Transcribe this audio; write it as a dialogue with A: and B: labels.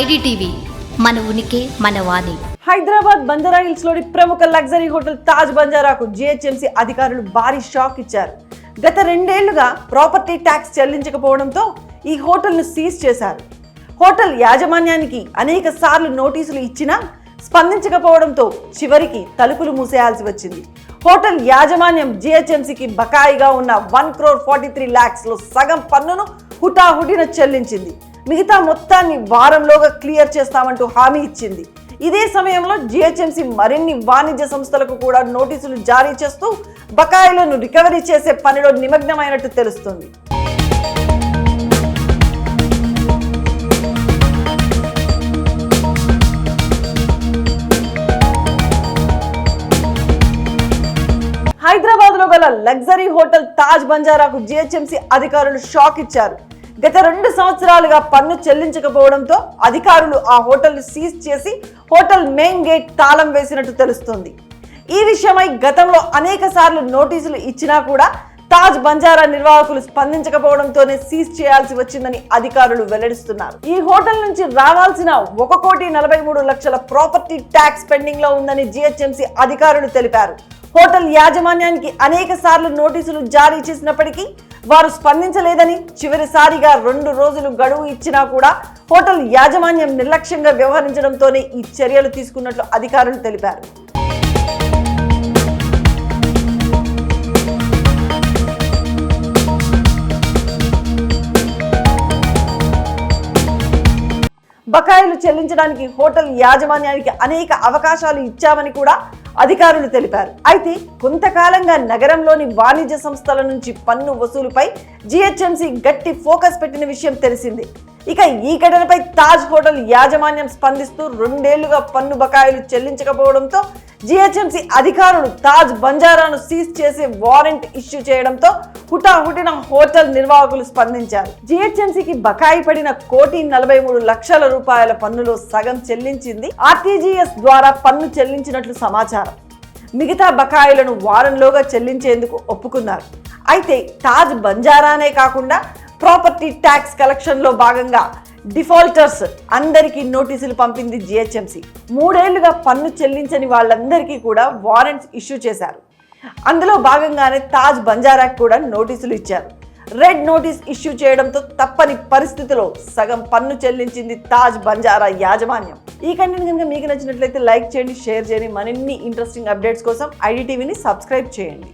A: IDTV మన ఉనికి మన వాణి.
B: హైదరాబాద్ బంజారా హిల్స్లోని ప్రముఖ లగ్జరీ హోటల్ తాజ్ బంజారాకు జిహెచ్ఎంసీ అధికారులు భారీ షాక్ ఇచ్చారు. గత రెండేళ్ళుగా ప్రాపర్టీ ట్యాక్స్ చెల్లించకపోవడంతో ఈ హోటల్ను సీజ్ చేశారు. హోటల్ యాజమాన్యానికి అనేక సార్లు నోటీసులు ఇచ్చినా స్పందించకపోవడంతో చివరికి తలుపులు మూసేయాల్సి వచ్చింది. హోటల్ యాజమాన్యం జిహెచ్ఎంసీకి బకాయిగా ఉన్న వన్ క్రోర్ ఫార్టీ త్రీ ల్యాక్స్లో సగం పన్నును హుటాహుటిన చెల్లించింది. మిగతా మొత్తాన్ని వారంలోగా క్లియర్ చేస్తామంటూ హామీ ఇచ్చింది. ఇదే సమయంలో జిహెచ్ఎంసీ మరిన్ని వాణిజ్య సంస్థలకు కూడా నోటీసులు జారీ చేస్తూ బకాయిలను రికవరీ చేసే పనిలో నిమగ్నమైనట్టు తెలుస్తుంది. హైదరాబాద్లో గల లగ్జరీ హోటల్ తాజ్ బంజారాకు జిహెచ్ఎంసీ అధికారులు షాక్ ఇచ్చారు. గత రెండు సంవత్సరాలుగా పన్ను చెల్లించకపోవడంతో అధికారులు ఆ హోటల్ను సీజ్ చేసి హోటల్ మెయిన్ గేట్ తాళం వేసినట్టు తెలుస్తుంది. ఈ విషయమై గతంలో అనేక సార్లు నోటీసులు ఇచ్చినా కూడా తాజ్ బంజారా నిర్వాహకులు స్పందించకపోవడంతోనే సీజ్ చేయాల్సి వచ్చిందని అధికారులు వెల్లడిస్తున్నారు. ఈ హోటల్ నుంచి రావాల్సిన ఒక కోటి నలభై మూడు లక్షల ప్రాపర్టీ ట్యాక్స్ పెండింగ్లో ఉందని జిహెచ్ఎంసీ అధికారులు తెలిపారు. హోటల్ యాజమాన్యానికి అనేక సార్లు నోటీసులు జారీ చేసినప్పటికీ వారు స్పందించలేదని చివరిసారిగా రెండు రోజులు గడువు ఇచ్చినా కూడా హోటల్ యాజమాన్యం నిర్లక్ష్యంగా వ్యవహరించడంతోనే ఈ చర్యలు తీసుకున్నట్లు అధికారులు తెలిపారు. బకాయిలు చెల్లించడానికి హోటల్ యాజమాన్యానికి అనేక అవకాశాలు ఇచ్చామని కూడా అధికారులు తెలిపారు. అయితే కొంతకాలంగా నగరంలోని వాణిజ్య సంస్థల నుంచి పన్ను వసూలుపై జిహెచ్ఎంసీ గట్టి ఫోకస్ పెట్టిన విషయం తెలిసింది. ఇక ఈ ఘటనపై తాజ్ హోటల్ యాజమాన్యం స్పందిస్తూ రెండేళ్ళుగా పన్ను బకాయిలు చెల్లించకపోవడంతో జిహెచ్ఎంసి అధికారులు తాజ్ బంజారాను సీజ్ చేసి వారెంట్ ఇష్యూ చేయడంతో హుటాహుటిన హోటల్ నిర్వాహకులు స్పందించారు. జిహెచ్ఎంసీకి బకాయి పడిన కోటి నలభై మూడు లక్షల రూపాయల పన్నులో సగం చెల్లించింది ఆర్టీజీఎస్ ద్వారా పన్ను చెల్లించినట్లు సమాచారం. మిగతా బకాయిలను వారంలోగా చెల్లించేందుకు ఒప్పుకున్నారు. అయితే తాజ్ బంజారానే కాకుండా ప్రాపర్టీ ట్యాక్స్ కలెక్షన్లో భాగంగా డిఫాల్టర్స్ అందరికీ నోటీసులు పంపింది జిహెచ్ఎంసీ. మూడేళ్ళుగా పన్ను చెల్లించని వాళ్ళందరికీ కూడా వారెంట్స్ ఇష్యూ చేశారు. అందులో భాగంగానే తాజ్ బంజారాకు కూడా నోటీసులు ఇచ్చారు. రెడ్ నోటీస్ ఇష్యూ చేయడంతో తప్పని పరిస్థితిలో సగం పన్ను చెల్లించింది తాజ్ బంజారా యాజమాన్యం. ఈ కంటెంట్ కనుక మీకు నచ్చినట్లయితే లైక్ చేయండి షేర్ చేయండి. మరిన్ని ఇంట్రెస్టింగ్ అప్డేట్స్ కోసం ఐడి టీవీని సబ్స్క్రైబ్ చేయండి.